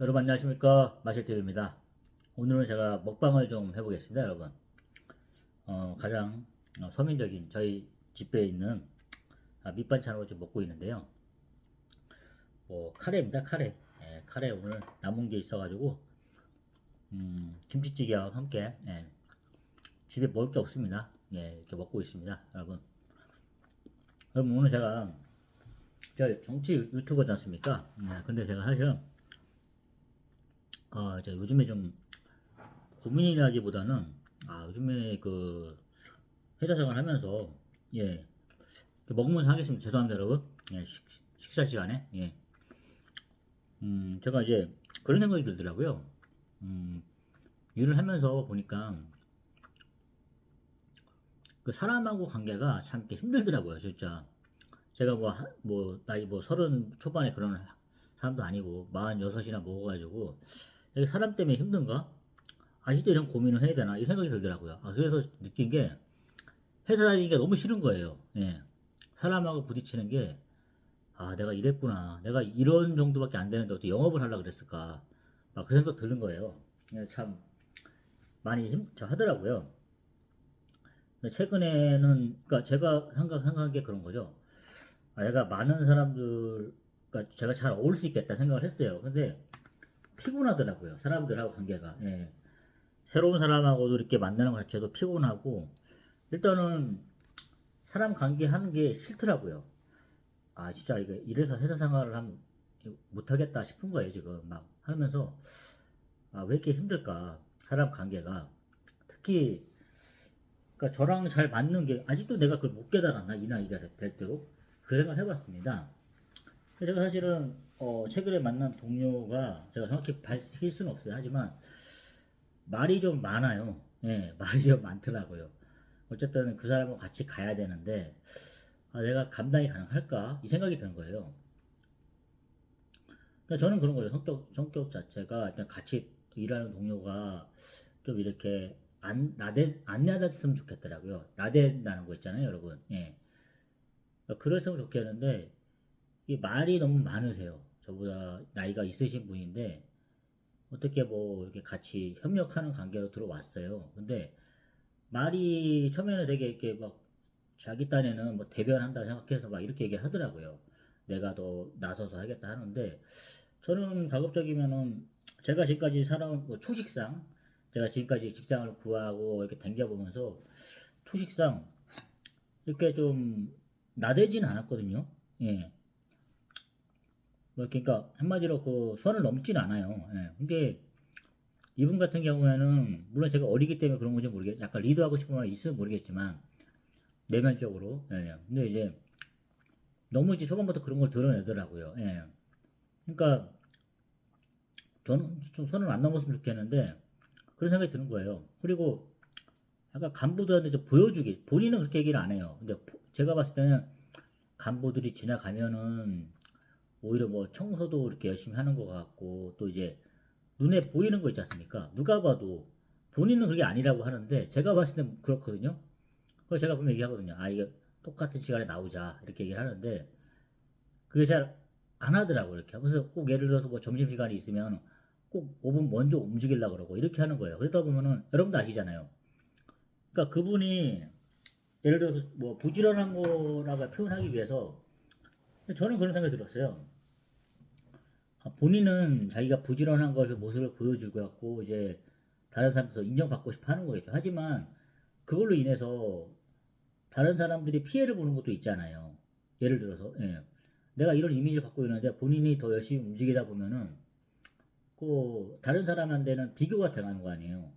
여러분 안녕하십니까? 마실TV입니다. 오늘은 제가 먹방을 좀 해보겠습니다 여러분. 어, 가장 어, 서민적인 저희 집에 있는 아, 밑반찬으로 좀 먹고 있는데요. 뭐 카레입니다 카레. 예, 카레 오늘 남은 게 있어 가지고 음, 김치찌개와 함께 예, 집에 먹을 게 없습니다. 예, 이렇게 먹고 있습니다 여러분. 여러분 오늘 제가 저 정치 유튜버지 않습니까? 예, 근데 제가 사실은 아, 이제 요즘에 좀 고민이라기보다는 아, 요즘에 그 회사 생활 하면서 예. 그 먹으면서 하겠습니다. 죄송합니다, 여러분. 예, 식, 식사 시간에. 예. 음, 제가 이제 그런 생각이 들더라고요. 음, 일을 하면서 보니까 그 사람하고 관계가 참 힘들더라고요, 진짜. 제가 뭐, 하- 뭐, 나이 뭐 서른 초반에 그런 사람도 아니고, 마흔 여섯이나 먹어가지고, 이게 사람 때문에 힘든가? 아직도 이런 고민을 해야 되나? 이 생각이 들더라고요. 아, 그래서 느낀 게, 회사 다니기가 너무 싫은 거예요. 예. 사람하고 부딪히는 게, 아, 내가 이랬구나. 내가 이런 정도밖에 안 되는데 어떻게 영업을 하려고 그랬을까. 막 그 생각 드는 거예요. 예, 참, 많이 힘, 저 하더라고요. 최근에는, 그니까 제가 생각, 생각한 게 그런 거죠. 아, 내가 많은 사람들, 그니까 제가 잘 어울릴 수 있겠다 생각을 했어요. 근데 피곤하더라고요. 사람들하고 관계가. 예. 새로운 사람하고도 이렇게 만나는 것 자체도 피곤하고, 일단은 사람 관계 하는 게 싫더라고요. 아, 진짜 이거 이래서 회사 생활을 하면 못하겠다 싶은 거예요, 지금. 막 하면서, 아, 왜 이렇게 힘들까? 사람 관계가. 특히, 그러니까 저랑 잘 맞는 게, 아직도 내가 그걸 못 깨달았나? 이 나이가 될- 될 때로. 그 생각을 해봤습니다. 제가 사실은, 어, 최근에 만난 동료가 제가 정확히 밝힐 수는 없어요. 하지만, 말이 좀 많아요. 예, 말이 좀 많더라고요. 어쨌든 그 사람과 같이 가야 되는데, 아, 내가 감당이 가능할까? 이 생각이 드는 거예요. 그러니까 저는 그런 거예요. 성격, 성격 자체가 일단 같이 일하는 동료가 좀 이렇게 안, 나대, 안 나댔으면 좋겠더라고요. 나댄다는 거 있잖아요, 여러분. 예. 그러니까 그랬으면 좋겠는데, 이 말이 너무 많으세요. 저보다 나이가 있으신 분인데, 어떻게 뭐 이렇게 같이 협력하는 관계로 들어왔어요. 근데 말이 처음에는 되게 이렇게 막 자기 딴에는 뭐 대변한다 생각해서 막 이렇게 얘기를 하더라고요. 내가 더 나서서 하겠다 하는데 저는 가급적이면은 제가 지금까지 살아온 뭐 초식상 제가 지금까지 직장을 구하고 이렇게 댕겨보면서 초식상 이렇게 좀 나대지는 않았거든요. 예. 뭐 그러니까 한마디로 그 선을 넘진 않아요. 예. 근데 이분 같은 경우에는 물론 제가 어리기 때문에 그런 건지 모르겠, 약간 리드하고 싶은 마음이 있으면 모르겠지만 내면적으로. 예. 근데 이제 너무 이제 초반부터 그런 걸 드러내더라고요. 예. 그러니까 저는 좀 선을 안 넘었으면 좋겠는데 그런 생각이 드는 거예요. 그리고 약간 간부들한테 좀 보여주기. 본인은 그렇게 얘기를 안 해요. 근데 포- 제가 봤을 때는 간부들이 지나가면은 오히려 뭐 청소도 이렇게 열심히 하는 것 같고 또 이제 눈에 보이는 거 있지 않습니까? 누가 봐도 본인은 그게 아니라고 하는데 제가 봤을 땐 그렇거든요. 그래서 제가 분명 얘기하거든요. 아 이게 똑같은 시간에 나오자 이렇게 얘기를 하는데 그게 잘 안 하더라고 이렇게 하면서 꼭 예를 들어서 뭐 점심 시간이 있으면 꼭 5분 먼저 움직이려고 그러고 이렇게 하는 거예요. 그러다 보면은 여러분도 아시잖아요. 그러니까 그분이 예를 들어서 뭐 부지런한 거라고 표현하기 위해서 저는 그런 생각이 들었어요. 아, 본인은 자기가 부지런한 것을 모습을 보여주고 갖고 이제 다른 사람들서 인정받고 싶어 하는 거겠죠. 하지만 그걸로 인해서 다른 사람들이 피해를 보는 것도 있잖아요. 예를 들어서 예. 내가 이런 이미지를 갖고 있는데 본인이 더 열심히 움직이다 보면은 그 다른 사람한테는 비교가 돼가는 거 아니에요.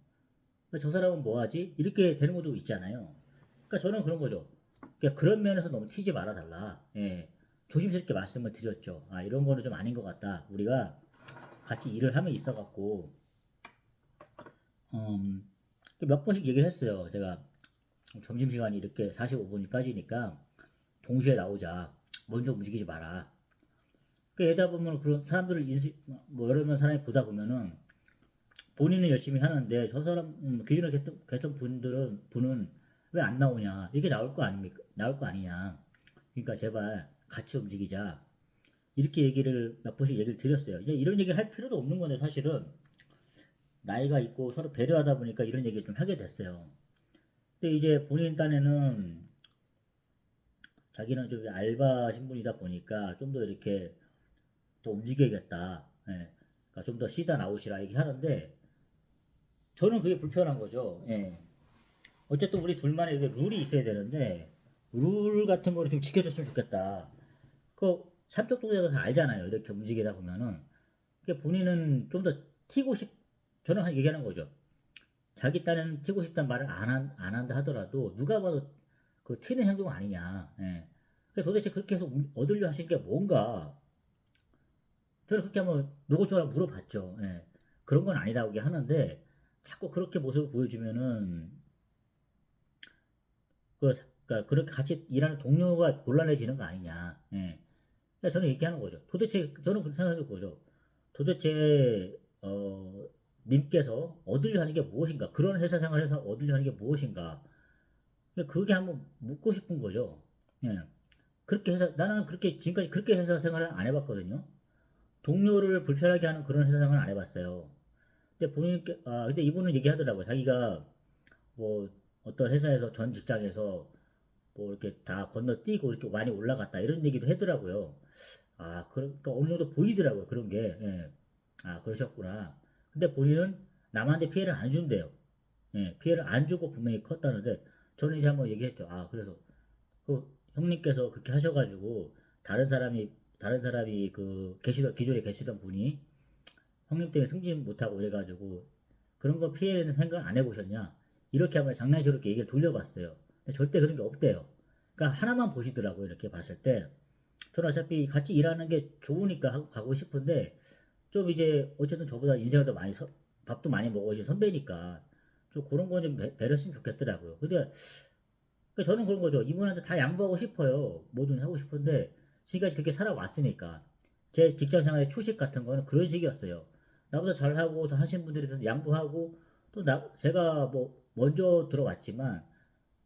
그러니까 저 사람은 뭐 하지? 이렇게 되는 것도 있잖아요. 그러니까 저는 그런 거죠. 그러니까 그런 면에서 너무 튀지 말아 달라. 예. 조심스럽게 말씀을 드렸죠. 아, 이런 거는 좀 아닌 것 같다. 우리가 같이 일을 하면 있어 갖고, 음, 몇 번씩 얘기를 했어요. 제가 점심시간이 이렇게 45분까지니까 동시에 나오자. 먼저 움직이지 마라. 그 예다 보면 그런 사람들을 인식, 뭐 여러 명 사람이 보다 보면은 본인은 열심히 하는데 저 사람, 음, 기존에 계셨던, 계셨던 분들은, 분은 왜 안 나오냐. 이렇게 나올 거 아닙니까? 나올 거 아니냐. 그러니까 제발 같이 움직이자. 이렇게 얘기를 몇 번씩 얘기를 드렸어요. 이런 얘기를 할 필요도 없는 건데 사실은 나이가 있고 서로 배려하다 보니까 이런 얘기를 좀 하게 됐어요. 근데 이제 본인 딴에는 자기는 좀 알바 신분이다 보니까 좀 더 이렇게 더 움직여야겠다. 예. 그러니까 좀 더 쉬다 나오시라 얘기하는데 저는 그게 불편한 거죠. 예. 어쨌든 우리 둘만의 룰이 있어야 되는데 룰 같은 거를 좀 지켜줬으면 좋겠다. 그 삼척 동네에서 다 알잖아요. 이렇게 움직이다 보면은 그게 본인은 좀 더 튀고 싶. 저는 한- 얘기하는 거죠. 자기 딴에는 튀고 싶다는 말을 안, 한, 안 한다 하더라도 누가 봐도 그 튀는 행동 아니냐. 예. 그래서 도대체 그렇게 해서 움- 얻으려 하신 게 뭔가 저는 그렇게 한번 노골적으로 물어봤죠. 예. 그런 건 아니다고 하는데 자꾸 그렇게 모습을 보여주면은 그, 그러니까 그렇게 같이 일하는 동료가 곤란해지는 거 아니냐. 예. 그러니까 저는 얘기하는 거죠. 도대체 저는 그렇게 생각할 거죠. 도대체 어, 님께서 얻으려 하는 게 무엇인가? 그런 회사 생활에서 얻으려 하는 게 무엇인가? 그러니까 그게 한번 묻고 싶은 거죠. 예. 그렇게 해서 나는 그렇게 지금까지 그렇게 회사 생활을 안 해봤거든요. 동료를 불편하게 하는 그런 회사 생활을 안 해봤어요. 근데 본인 아 근데 이분은 얘기하더라고요. 자기가 뭐 어떤 회사에서 전 직장에서 뭐 이렇게 다 건너뛰고 이렇게 많이 올라갔다 이런 얘기도 하더라고요. 아 그러니까 어느 정도 보이더라고요 그런 게. 예. 아 그러셨구나. 근데 본인은 남한테 피해를 안 준대요. 예, 피해를 안 주고 분명히 컸다는데 저는 이제 한번 얘기했죠. 아 그래서 그 형님께서 그렇게 하셔가지고 다른 사람이 다른 사람이 그 계시던 기존에 계시던 분이 형님 때문에 승진 못하고 이래가지고 그런 거 피해는 생각 안 해보셨냐? 이렇게 한번 이렇게 얘기를 돌려봤어요. 절대 그런 게 없대요. 그러니까 하나만 보시더라고요. 이렇게 봤을 때. 저는 어차피 같이 일하는 게 좋으니까 하고 가고 싶은데 좀 이제 어쨌든 저보다 인생을 더 많이 서- 밥도 많이 먹어주신 선배니까 좀 그런 거 좀 배렸으면 좋겠더라고요. 근데 그러니까 저는 그런 거죠. 이분한테 다 양보하고 싶어요. 뭐든 하고 싶은데 지금까지 그렇게 살아왔으니까 제 직장 생활의 초식 같은 거는 그런 식이었어요. 나보다 잘하고 더 하신 분들이 더 양보하고 또 나 제가 뭐 먼저 들어왔지만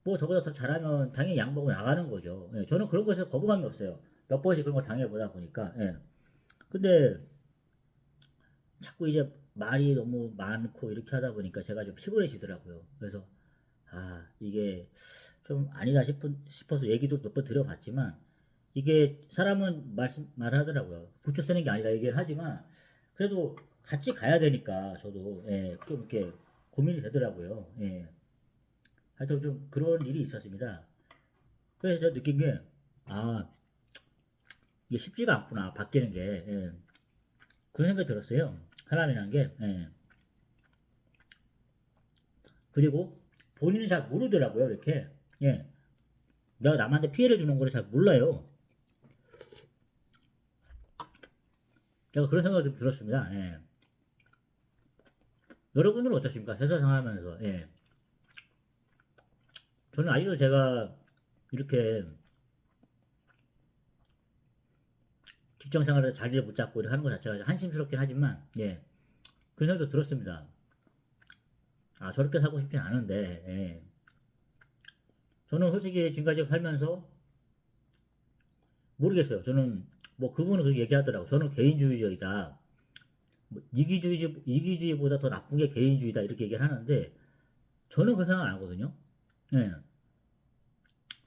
뭐 저보다 더 잘하면 당연히 양보하고 나가는 거죠. 예, 저는 그런 것에 거부감이 없어요. 몇 번씩 그런 거 당해보다 보니까. 예. 근데 자꾸 이제 말이 너무 많고 이렇게 하다 보니까 제가 좀 피곤해지더라고요. 그래서 아 이게 좀 아니다 싶은, 싶어서 얘기도 몇번 드려봤지만 이게 사람은 말씀 말하더라고요. 부추 쓰는 게 아니다 얘기를 하지만 그래도 같이 가야 되니까 저도 예, 좀 이렇게 고민이 되더라고요. 예. 하여튼 좀 그런 일이 있었습니다. 그래서 제가 느낀 게 아 이게 쉽지가 않구나 바뀌는 게 예. 그런 생각이 들었어요. 사람이라는 게 예. 그리고 본인은 잘 모르더라고요. 이렇게 예. 내가 남한테 피해를 주는 걸 잘 몰라요. 제가 그런 생각이 좀 들었습니다. 예. 여러분들은 어떠십니까? 회사 생활하면서 예. 저는 아직도 제가 이렇게 직장 생활에서 자리를 못 잡고 이렇게 하는 것 자체가 한심스럽긴 하지만 예. 그런 생각도 들었습니다. 아 저렇게 살고 싶진 않은데 예. 저는 솔직히 지금까지 살면서 모르겠어요. 저는 뭐 그분은 그렇게 얘기하더라고. 저는 개인주의적이다. 뭐 이기주의 이기주의보다 더 나쁜 게 개인주의다 이렇게 얘기를 하는데 저는 그 생각 안 하거든요. 예.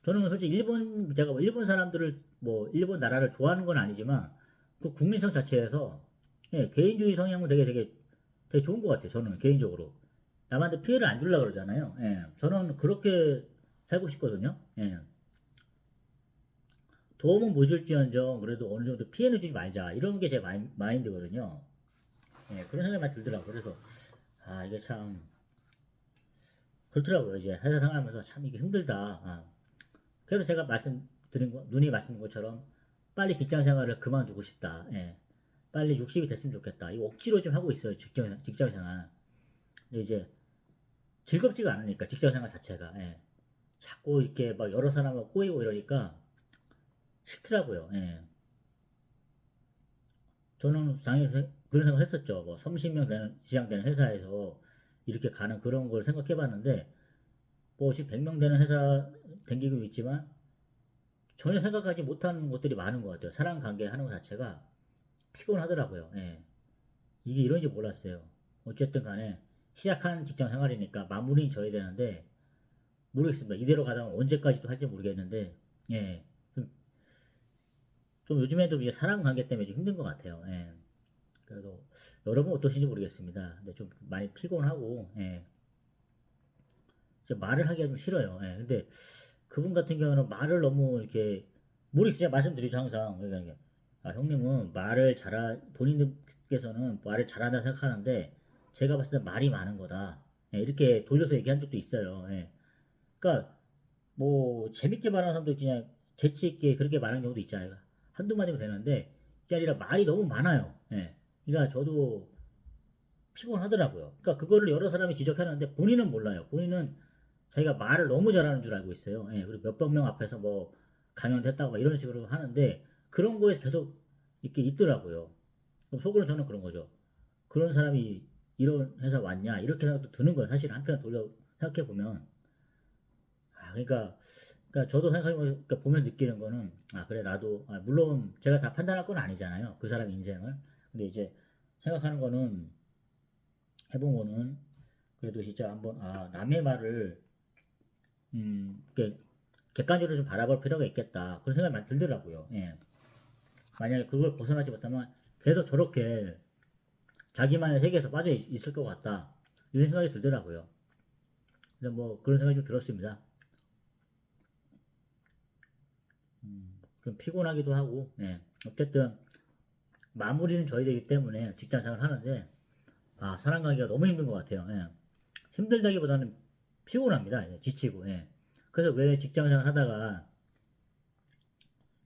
저는 솔직히 일본 제가 뭐 일본 사람들을 뭐 일본 나라를 좋아하는 건 아니지만 그 국민성 자체에서 예, 개인주의 성향은 되게 되게 되게 좋은 것 같아요. 저는 개인적으로 남한테 피해를 안 주려고 그러잖아요. 예. 저는 그렇게 살고 싶거든요. 예. 도움은 못 줄지언정 그래도 어느 정도 피해는 주지 말자 이런 게 제 마인드거든요. 예, 그런 생각이 많이 들더라고요. 그래서 아 이게 참 그렇더라고요. 이제 회사 생활하면서 참 이게 힘들다. 아. 그래서 제가 말씀드린 거, 눈이 말씀드린 것처럼 빨리 직장 생활을 그만두고 싶다. 예. 빨리 60이 됐으면 좋겠다. 이거 억지로 좀 하고 있어요. 직장, 직장 생활. 근데 이제 즐겁지가 않으니까 직장 생활 자체가. 예. 자꾸 이렇게 막 여러 사람을 꼬이고 이러니까 싫더라고요. 예. 저는 당연히 그런 생각을 했었죠. 뭐 30명 되는, 시장 되는 회사에서 이렇게 가는 그런 걸 생각해 봤는데, 뭐 지금 100명 되는 회사 댕기고 있지만, 전혀 생각하지 못하는 것들이 많은 것 같아요. 사람 관계 하는 것 자체가 피곤하더라고요. 예. 이게 이런지 몰랐어요. 어쨌든 간에 시작한 직장 생활이니까 마무리는 져야 되는데 모르겠습니다. 이대로 가다가 언제까지 또 할지 모르겠는데 예. 좀, 좀 요즘에도 이제 사람 관계 때문에 좀 힘든 것 같아요. 예. 그래도 여러분 어떠신지 모르겠습니다. 근데 좀 많이 피곤하고 예. 말을 하기가 좀 싫어요. 예. 근데 그분 같은 경우는 말을 너무 이렇게 모르겠어요. 말씀드리죠 항상. 그러니까 아, 형님은 말을 잘하 본인께서는 말을 잘한다 생각하는데 제가 봤을 때 말이 많은 거다. 예, 이렇게 돌려서 얘기한 적도 있어요. 예. 그러니까 뭐 재밌게 말하는 사람도 그냥 재치 있게 그렇게 말하는 경우도 있잖아요. 한두 마디면 되는데 그게 아니라 말이 너무 많아요. 예. 그러니까 저도 피곤하더라고요. 그러니까 그거를 여러 사람이 지적하는데 본인은 몰라요. 본인은 자기가 말을 너무 잘하는 줄 알고 있어요. 예, 그리고 몇백 명 앞에서 뭐 강연을 했다고 막 이런 식으로 하는데 그런 거에 계속 이렇게 있더라고요. 그럼 속으로 저는 그런 거죠. 그런 사람이 이런 회사 왔냐 이렇게 생각도 드는 거예요. 사실 한편 돌려 생각해 보면 아 그러니까 그러니까 저도 생각해 그러니까 보면 느끼는 거는 아 그래 나도 아, 물론 제가 다 판단할 건 아니잖아요. 그 사람 인생을 근데 이제 생각하는 거는 해본 거는 그래도 진짜 한번 아 남의 말을 음 이렇게 객관적으로 좀 바라볼 필요가 있겠다 그런 생각이 많이 들더라고요. 예. 만약에 그걸 벗어나지 못하면 계속 저렇게 자기만의 세계에서 빠져 있, 있을 것 같다 이런 생각이 들더라고요. 근데 뭐 그런 생각이 좀 들었습니다. 음, 좀 피곤하기도 하고 예. 어쨌든 마무리는 져야 되기 때문에 직장 생활 하는데 아 사람 관계가 너무 힘든 것 같아요. 예. 힘들다기보다는 피곤합니다. 예, 지치고. 예. 그래서 왜 직장 생활 하다가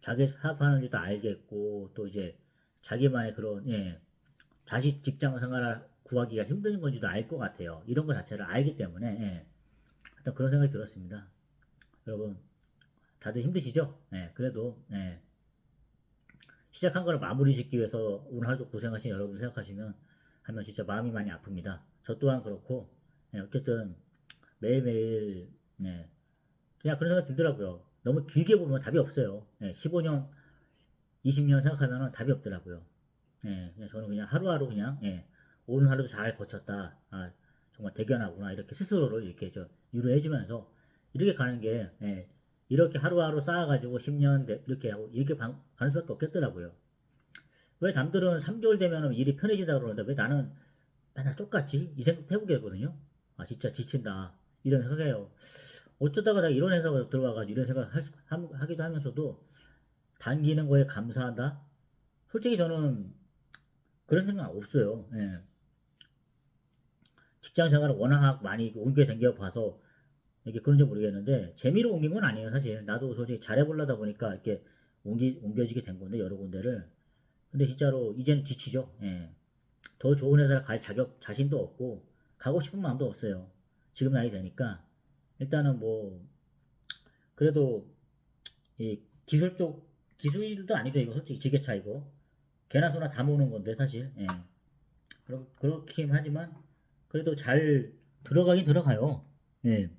자기 사업하는 줄도 알겠고 또 이제 자기만의 그런 예, 자식 직장 생활을 구하기가 힘든 건지도 알 것 같아요. 이런 거 자체를 알기 때문에 예. 일단 그런 생각이 들었습니다. 여러분 다들 힘드시죠? 예, 그래도 예. 시작한 걸 마무리 짓기 위해서 오늘 하루도 고생하신 여러분 생각하시면 하면 진짜 마음이 많이 아픕니다. 저 또한 그렇고 예, 어쨌든 매일매일 예, 그냥 그런 생각 들더라고요. 너무 길게 보면 답이 없어요. 예, 15년, 20년 생각하면 답이 없더라고요. 예, 그냥 저는 그냥 하루하루 그냥 예, 오늘 하루도 잘 버텼다. 아, 정말 대견하구나 이렇게 스스로를 이렇게 저 위로해주면서 이렇게 가는 게 예, 이렇게 하루하루 쌓아가지고 10년 돼- 이렇게 하고 이렇게 방- 가는 수밖에 없겠더라고요. 왜 남들은 3개월 되면 일이 편해진다 그러는데 왜 나는 맨날 똑같지? 이 생각 해보게 되거든요. 아 진짜 지친다 이런 생각해요. 어쩌다가 내가 이런 회사가 들어와가지고 이런 생각 할 하기도 하면서도 당기는 거에 감사하다. 솔직히 저는 그런 생각 없어요. 예. 직장 생활을 워낙 많이 옮겨 댕겨 봐서 이게 그런지 모르겠는데 재미로 옮긴 건 아니에요 사실 나도 솔직히 잘해보려다 보니까 이렇게 옮기, 옮겨지게 된 건데 여러 군데를 근데 진짜로 이제는 지치죠 예. 더 좋은 회사를 갈 자격 자신도 없고 가고 싶은 마음도 없어요 지금 나이 되니까 일단은 뭐 그래도 이 기술 쪽 기술도 아니죠 이거 솔직히 지게차 이거 개나 소나 다 모으는 건데 사실 예. 그렇, 그렇긴 하지만 그래도 잘 들어가긴 들어가요 예.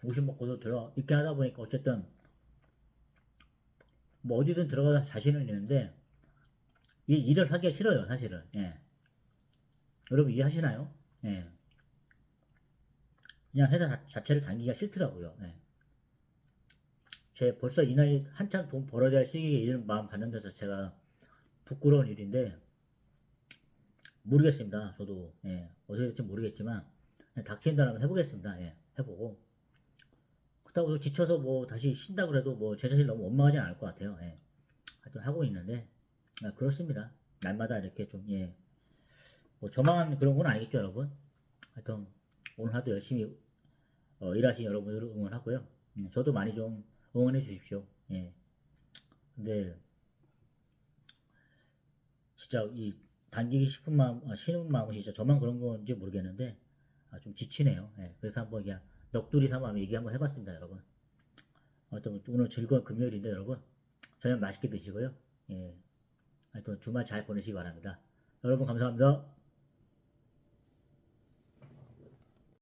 구십 먹고도 들어 이렇게 하다 보니까 어쨌든 뭐 어디든 들어가다 자신은 있는데 이 일을 하기가 싫어요 사실은 예. 여러분 이해하시나요? 예. 그냥 회사 자- 자체를 다니기가 싫더라고요 예. 제 벌써 이 나이 한참 돈 벌어야 될 시기에 이런 마음 갖는 데 자체가 부끄러운 일인데 모르겠습니다 저도 예. 어떻게 될지 모르겠지만 닥친다면 해보겠습니다 예. 해보고 그렇다고 지쳐서 뭐 다시 쉰다 그래도 뭐 제 자신 너무 원망하진 않을 것 같아요. 예. 하여튼 하고 있는데 아, 그렇습니다. 날마다 이렇게 좀 예. 뭐 저만 그런 건 아니겠죠, 여러분. 하여튼 오늘 하도 열심히 어, 일하신 여러분들을 응원하고요. 음, 저도 많이 좀 응원해 주십시오. 예. 근데 진짜 이 당기기 싶은 마음, 아, 쉬는 마음은 진짜 저만 그런 건지 모르겠는데 아, 좀 지치네요. 예. 그래서 한번 그냥 넋두리 삼아 얘기 한번 해봤습니다, 여러분. 하여튼 오늘 즐거운 금요일인데 여러분 저녁 맛있게 드시고요. 예. 하여튼 주말 잘 보내시기 바랍니다. 여러분 감사합니다.